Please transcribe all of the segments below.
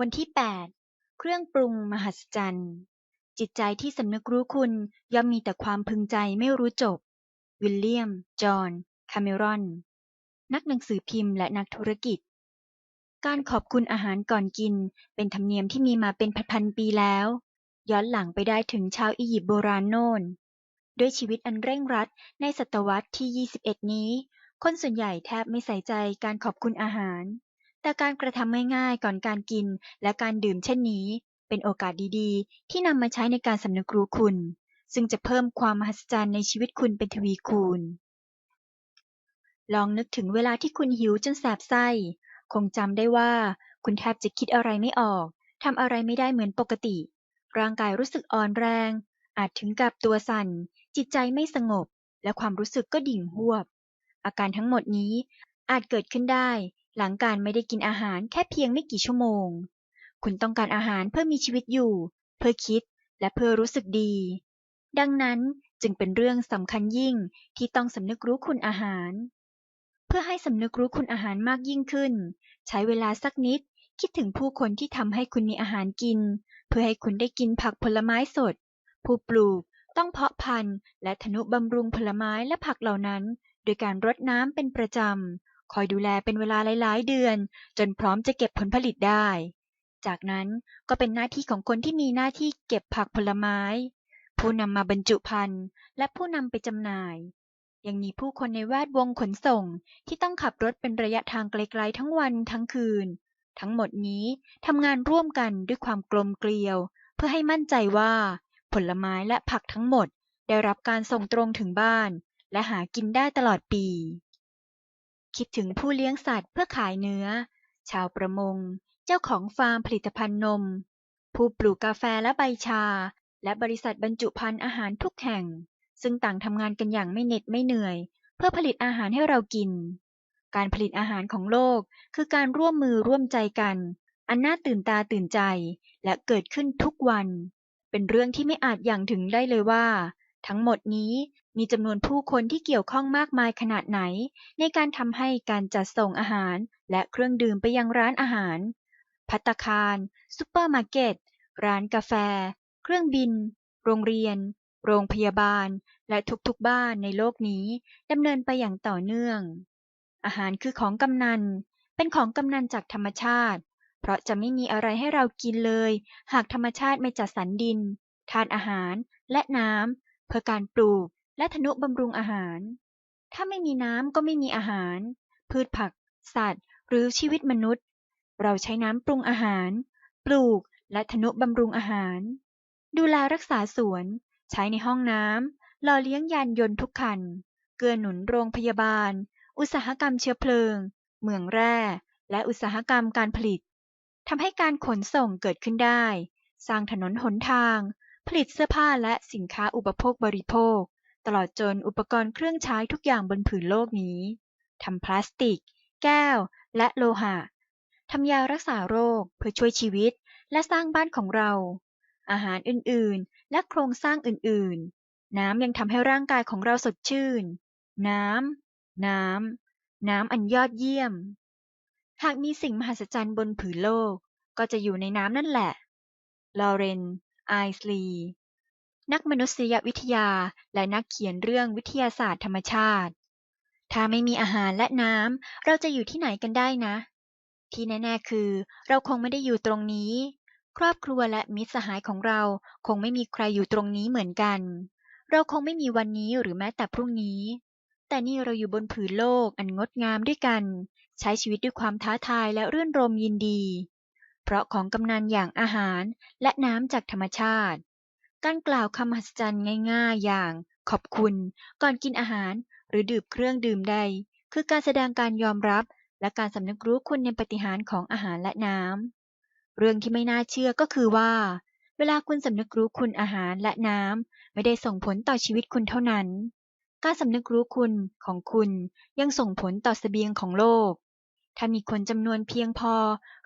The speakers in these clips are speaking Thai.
วันที่ 8 เครื่องปรุงมหัศจรรย์ จิตใจที่สำนึกรู้คุณย่อมมีแต่ความพึงใจไม่รู้จบ วิลเลียม จอห์น คาเมรอน นักหนังสือพิมพ์และนักธุรกิจ การขอบคุณอาหารก่อนกินเป็นธรรมเนียมที่มีมาเป็นพันๆปีแล้ว ย้อนหลังไปได้ถึงชาวอียิปต์โบราณโน่น ด้วยชีวิตอันเร่งรัดในศตวรรษที่ 21 นี้ คนส่วนใหญ่แทบไม่ใส่ใจการขอบคุณอาหาร แต่การกระทำง่ายๆก่อนการกินและการดื่มเช่นนี้ เป็นโอกาสดีๆ ที่นำมาใช้ในการสำนึกรู้คุณ ซึ่งจะเพิ่มความมหัศจรรย์ในชีวิตคุณเป็นทวีคูณ ลองนึกถึงเวลาที่คุณหิวจนแสบไส้ คงจำได้ว่า คุณแทบจะคิดอะไรไม่ออกทำอะไรไม่ได้เหมือนปกติ ร่างกายรู้สึกอ่อนแรง อาจถึงกับตัวสั่น จิตใจไม่สงบ และความรู้สึกก็ดิ่งหวบ อาการทั้งหมดนี้อาจเกิดขึ้นได้ หลังการไม่ได้กินอาหารแค่เพียงไม่กี่ชั่วโมง คุณต้องการอาหารเพื่อมีชีวิตอยู่ เพื่อคิดและเพื่อรู้สึกดี ดังนั้นจึงเป็นเรื่องสำคัญยิ่งที่ต้องสำนึกรู้คุณอาหาร เพื่อให้สำนึกรู้คุณอาหารมากยิ่งขึ้น ใช้เวลาสักนิดคิดถึงผู้คนที่ทำให้คุณมีอาหารกิน เพื่อให้คุณได้กินผักผลไม้สด ผู้ปลูกต้องเพาะพันธุ์ และทนุบำรุงผลไม้และผักเหล่านั้น โดยการรดน้ำเป็นประจำ คอยดูแลเป็นเวลาหลายๆ เดือน จนพร้อมจะเก็บผลผลิตได้ จากนั้นก็เป็นหน้าที่ของคนที่มีหน้าที่เก็บผักผลไม้ ผู้นำมาบรรจุภัณฑ์และผู้นำไปจำหน่าย ยังมีผู้คนในแวดวงขนส่งที่ต้องขับรถเป็นระยะทางไกลๆทั้งวันทั้งคืน ทั้งหมดนี้ทำงานร่วมกันด้วยความกลมเกลียว เพื่อให้มั่นใจว่า ผลไม้และผักทั้งหมดได้รับการส่งตรงถึงบ้าน และหากินได้ตลอดปี คิดถึงผู้เลี้ยงสัตว์เพื่อขายเนื้อ ชาวประมง เจ้าของฟาร์มผลิตภัณฑ์นม ผู้ปลูกกาแฟและใบชา และบริษัทบรรจุภัณฑ์อาหารทุกแห่ง ซึ่งต่างทำงานกันอย่างไม่เหน็ดไม่เหนื่อย เพื่อผลิตอาหารให้เรากิน การผลิตอาหารของโลก คือการร่วมมือร่วมใจกัน อันน่าตื่นตาตื่นใจและเกิดขึ้นทุกวัน เป็นเรื่องที่ไม่อาจอย่างถึงได้เลยว่า ทั้งหมดนี้มีจำนวนผู้คนที่เกี่ยวข้องมากมายขนาดไหน ในการทำให้การจัดส่งอาหารและเครื่องดื่มไปยังร้านอาหารภัตตาคารซุปเปอร์มาร์เก็ต ร้านกาแฟ เครื่องบิน โรงเรียน โรงพยาบาล และทุกๆบ้านในโลกนี้ดำเนินไปอย่างต่อเนื่อง อาหารคือของกำนัน เป็นของกำนันจากธรรมชาติ เพราะจะไม่มีอะไรให้เรากินเลย หากธรรมชาติไม่จัดสรรดินทานอาหารและน้ำ พื่อการปลูกและทนุบำรุงอาหาร ถ้าไม่มีน้ำก็ไม่มีอาหาร พืชผัก สัตว์ หรือชีวิตมนุษย์ เราใช้น้ำปรุงอาหาร ปลูกและทนุบำรุงอาหาร ดูแลรักษาสวน ใช้ในห้องน้ำหล่อเลี้ยงยานยนต์ทุกคัน เกื้อหนุนโรงพยาบาล อุตสาหกรรมเชื้อเพลิงเหมืองแร่ และอุตสาหกรรมการผลิตทำให้การขนส่งเกิดขึ้นได้ สร้างถนนหนทาง ผลิตเสื้อผ้าและสินค้าอุปโภคบริโภค ตลอดจนอุปกรณ์เครื่องใช้ทุกอย่างบนผืนโลกนี้ ทำพลาสติก แก้ว และโลหะ ทำยารักษาโรคเพื่อช่วยชีวิต และสร้างบ้านของเรา อาหารอื่นๆ และโครงสร้างอื่นๆ น้ำยังทำให้ร่างกายของเราสดชื่น น้ำ น้ำ น้ำอันยอดเยี่ยม หากมีสิ่งมหัศจรรย์บนผืนโลก ก็จะอยู่ในน้ำนั่นแหละ ลอเรน ไอส์ลี นักมนุษยวิทยาและนักเขียนเรื่องวิทยาศาสตร์ธรรมชาติ ถ้าไม่มีอาหารและน้ำเราจะอยู่ที่ไหนกันได้นะ ที่แน่ๆคือ เราคงไม่ได้อยู่ตรงนี้ ครอบครัวและมิตรสหายของเราคงไม่มีใครอยู่ตรงนี้เหมือนกัน เราคงไม่มีวันนี้หรือแม้แต่พรุ่งนี้ แต่นี่เราอยู่บนผืนโลกอันงดงามด้วยกัน ใช้ชีวิตด้วยความท้าทายและเรื่นรมยินดี เพราะของกำนันอย่างอาหารและน้ำจากธรรมชาติ การกล่าวคำหัศจรรย์ง่ายๆ อย่างขอบคุณก่อนกินอาหารหรือดื่มเครื่องดื่มใด คือการแสดงการยอมรับและการสำนึกรู้คุณในปฏิหารของอาหารและน้ำ เรื่องที่ไม่น่าเชื่อก็คือว่า เวลาคุณสำนึกรู้คุณอาหารและน้ำไม่ได้ส่งผลต่อชีวิตคุณเท่านั้น การสำนึกรู้คุณของคุณยังส่งผลต่อเสบียงของโลก ถ้ามีคนจำนวนเพียงพอ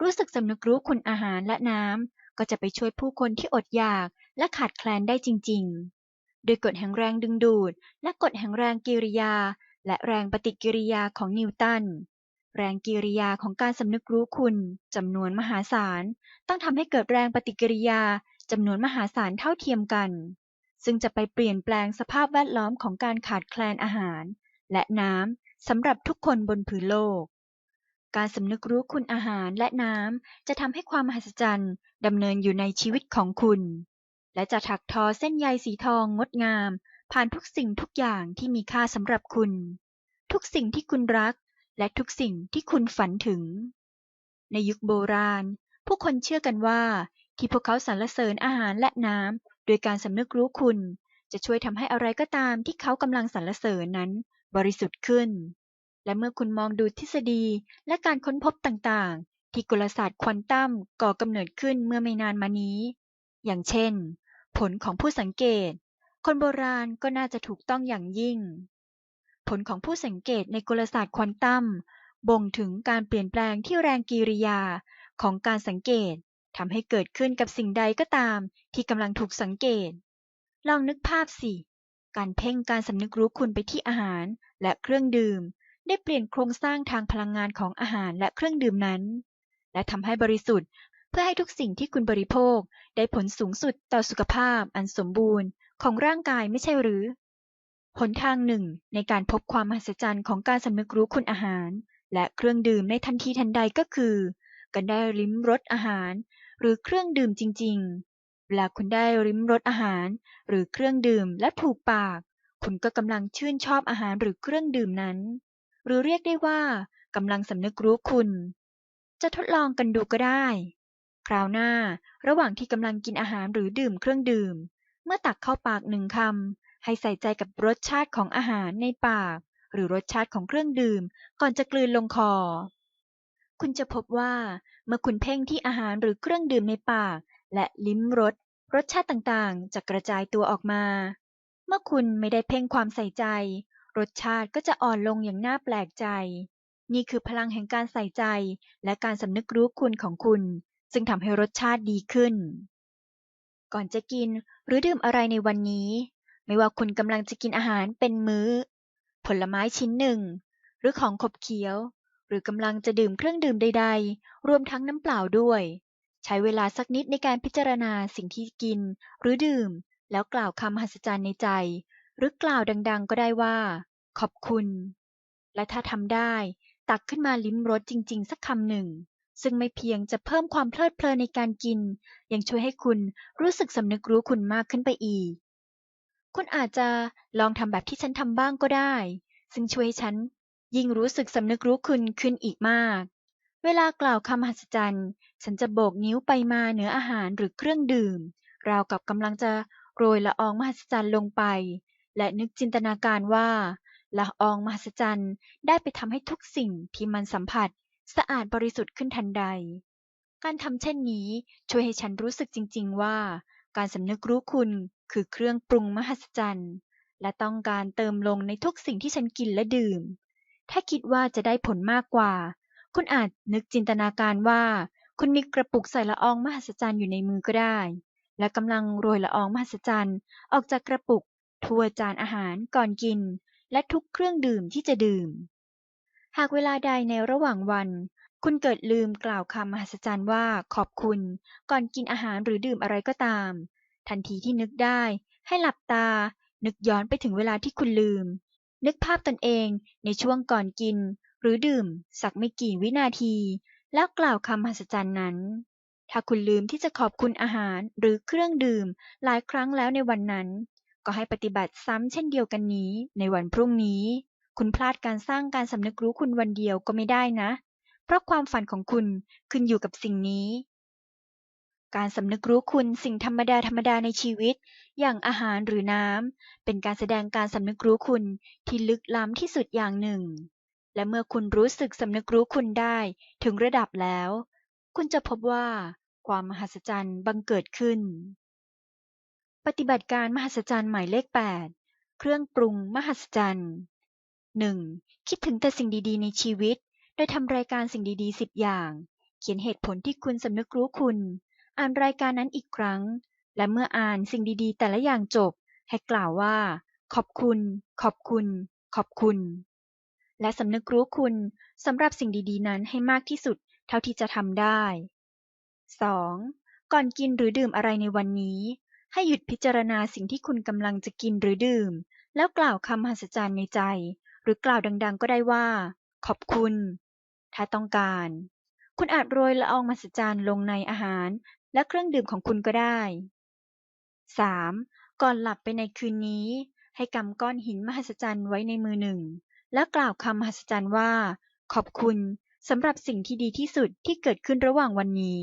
รู้สึกสำนึกรู้คุณอาหารและน้ำ ก็จะไปช่วยผู้คนที่อดอยากและขาดแคลนได้จริง ๆ โดยกฎแห่งแรงดึงดูด และกฎแห่งแรงกิริยา และแรงปฏิกิริยาของนิวตัน แรงกิริยาของการสำนึกรู้คุณจำนวนมหาศาล ต้องทำให้เกิดแรงปฏิกิริยาจำนวนมหาศาลเท่าเทียมกัน ซึ่งจะไปเปลี่ยนแปลงสภาพแวดล้อมของการขาดแคลนอาหาร และน้ำสำหรับทุกคนบนผืนโลก การสำนึกรู้คุณอาหารและน้ำจะทำให้ความมหัศจรรย์ดำเนินอยู่ในชีวิตของคุณ และจะถักทอเส้นใยสีทองงดงาม ผ่านทุกสิ่งทุกอย่างที่มีค่าสำหรับคุณ ทุกสิ่งที่คุณรัก และทุกสิ่งที่คุณฝันถึง ในยุคโบราณ ผู้คนเชื่อกันว่า ที่พวกเขาสรรเสริญอาหารและน้ำโดยการสำนึกรู้คุณ จะช่วยทำให้อะไรก็ตามที่เขากำลังสรรเสริญนั้น บริสุทธิ์ขึ้น และเมื่อคุณมองดูทฤษฎีและการค้นพบต่างๆ ที่กลศาสตร์ควอนตัมก่อกำเนิดขึ้นเมื่อไม่นานมานี้ อย่างเช่น ผลของผู้สังเกต คนโบราณก็น่าจะถูกต้องอย่างยิ่ง ผลของผู้สังเกตในกลศาสตร์ควอนตัมบ่งถึงการเปลี่ยนแปลงที่แรงกิริยาของการสังเกตทำให้เกิดขึ้นกับสิ่งใดก็ตามที่กำลังถูกสังเกต ลองนึกภาพสิ การเพ่งการสำนึกรู้คุณไปที่อาหารและเครื่องดื่ม ได้เปลี่ยนโครงสร้างทางพลังงานของอาหารและเครื่องดื่มนั้น และทำให้บริสุทธิ์ เพื่อให้ทุกสิ่งที่คุณบริโภคได้ผลสูงสุดต่อสุขภาพอันสมบูรณ์ของร่างกายไม่ใช่หรือ หนทางหนึ่งในการพบความมหัศจรรย์ของการสำนึกรู้คุณอาหาร และเครื่องดื่มในทันทีทันใดก็คือ การได้ลิ้มรสอาหาร หรือเครื่องดื่มจริง ๆ เวลาคุณได้ลิ้มรสอาหาร หรือเครื่องดื่มและถูกปาก คุณก็กำลังชื่นชอบอาหารหรือเครื่องดื่มนั้น หรือเรียกได้ว่ากำลังสำนึกรู้คุณ จะทดลองกันดูก็ได้ คราวหน้า ระหว่างที่กำลังกินอาหารหรือดื่มเครื่องดื่ม เมื่อตักเข้าปากหนึ่งคำ ให้ใส่ใจกับรสชาติของอาหารในปาก หรือรสชาติของเครื่องดื่ม ก่อนจะกลืนลงคอ คุณจะพบว่า เมื่อคุณเพ่งที่อาหารหรือเครื่องดื่มในปาก และลิ้มรสรสชาติต่างๆ จะกระจายตัวออกมา เมื่อคุณไม่ได้เพ่งความใส่ใจ รสชาติก็จะอ่อนลงอย่างน่าแปลกใจ นี่คือพลังแห่งการใส่ใจ และการสำนึกรู้คุณของคุณ ซึ่งทำให้รสชาติดีขึ้น ก่อนจะกินหรือดื่มอะไรในวันนี้ ไม่ว่าคุณกำลังจะกินอาหารเป็นมื้อ ผลไม้ชิ้นหนึ่ง หรือของขบเคี้ยว หรือกำลังจะดื่มเครื่องดื่มใด ๆ รวมทั้งน้ำเปล่าด้วย ใช้เวลาสักนิดในการพิจารณาสิ่งที่กิน หรือดื่ม แล้วกล่าวคำหัศจรรย์ในใจ หรือกล่าวดังๆ ก็ได้ว่า ขอบคุณ และถ้าทำได้ ตักขึ้นมาลิ้มรสจริง ๆ สักคำหนึ่ง ซึ่งไม่เพียงจะเพิ่มความเพลิดเพลินในการกิน ยังช่วยให้คุณรู้สึกสำนึกรู้คุณมากขึ้นไปอีก คุณอาจจะลองทำแบบที่ฉันทำบ้างก็ได้ ซึ่งช่วยฉัน ยิ่งรู้สึกสำนึกรู้คุณขึ้นอีกมาก เวลากล่าวคำมหัศจรรย์ ฉันจะโบกนิ้วไปมาเหนืออาหารหรือเครื่องดื่ม ราวกับกำลังจะโรยละอองมหัศจรรย์ลงไป และนึกจินตนาการว่าละอองมหัศจรรย์ได้ไปทำให้ทุกสิ่งที่มันสัมผัสสะอาดบริสุทธิ์ขึ้นทันใด การทำเช่นนี้ช่วยให้ฉันรู้สึกจริง ๆ ว่า การสำนึกรู้คุณคือเครื่องปรุงมหัศจรรย์และต้องการเติมลงในทุกสิ่งที่ฉันกินและดื่ม ถ้าคิดว่าจะได้ผลมากกว่า คุณอาจนึกจินตนาการว่า คุณมีกระปุกใส่ละอองมหัศจรรย์อยู่ในมือก็ได้ และกำลังโรยละอองมหัศจรรย์ออกจากกระปุก ทั่วจานอาหารก่อนกิน และทุกเครื่องดื่มที่จะดื่ม หากเวลาใดในระหว่างวัน คุณเกิดลืมกล่าวคำมหัศจรรย์ว่าขอบคุณ ก่อนกินอาหารหรือดื่มอะไรก็ตาม ทันทีที่นึกได้ ให้หลับตา นึกย้อนไปถึงเวลาที่คุณลืม นึกภาพตนเองในช่วงก่อนกิน หรือดื่ม สักไม่กี่วินาที แล้วกล่าวคำมหัศจรรย์นั้นถ้าคุณลืมที่จะขอบคุณอาหารหรือเครื่องดื่มหลายครั้งแล้วในวันนั้น ก็ให้ปฏิบัติซ้ำเช่นเดียวกันนี้ในวันพรุ่งนี้ คุณพลาดการสร้างการสำนึกรู้คุณวันเดียวก็ไม่ได้นะ เพราะความฝันของคุณขึ้นอยู่กับสิ่งนี้ การสำนึกรู้คุณสิ่งธรรมดาธรรมดาในชีวิต อย่างอาหารหรือน้ำเป็นการแสดงการสำนึกรู้คุณที่ลึกล้ำที่สุดอย่างหนึ่ง และเมื่อคุณรู้สึกสำนึกรู้คุณได้ถึงระดับแล้ว คุณจะพบว่าความมหัศจรรย์บังเกิดขึ้น ปฏิบัติการมหัศจรรย์หมายเลข8เครื่องปรุงมหัศจรรย์ 1. คิดถึงแต่สิ่งดีๆ ในชีวิต โดยทำรายการสิ่งดีๆ 10 อย่าง เขียนเหตุผลที่คุณสำนึกรู้คุณ อ่านรายการนั้นอีกครั้ง และเมื่ออ่านสิ่งดีๆ แต่ละอย่างจบ ให้กล่าวว่า ขอบคุณ ขอบคุณ ขอบคุณ และสำนึกรู้คุณสำหรับสิ่งดีๆ นั้นให้มากที่สุดเท่าที่จะทำได้ 2. ก่อนกินหรือดื่มอะไรในวันนี้ ให้หยุดพิจารณาสิ่งที่คุณกำลังจะกินหรือดื่ม แล้วกล่าวคำมหัศจรรย์ในใจ หรือกล่าวดังๆ ก็ได้ว่า ขอบคุณ ถ้าต้องการ คุณอาจโรยละอองมหัศจรรย์ลงในอาหารและเครื่องดื่มของคุณก็ได้ 3. ก่อนหลับไปในคืนนี้ ให้กำก้อนหินมหัศจรรย์ไว้ในมือหนึ่ง แล้วกล่าวคำมหัศจรรย์ว่า ขอบคุณสำหรับสิ่งที่ดีที่สุดที่เกิดขึ้นระหว่างวันนี้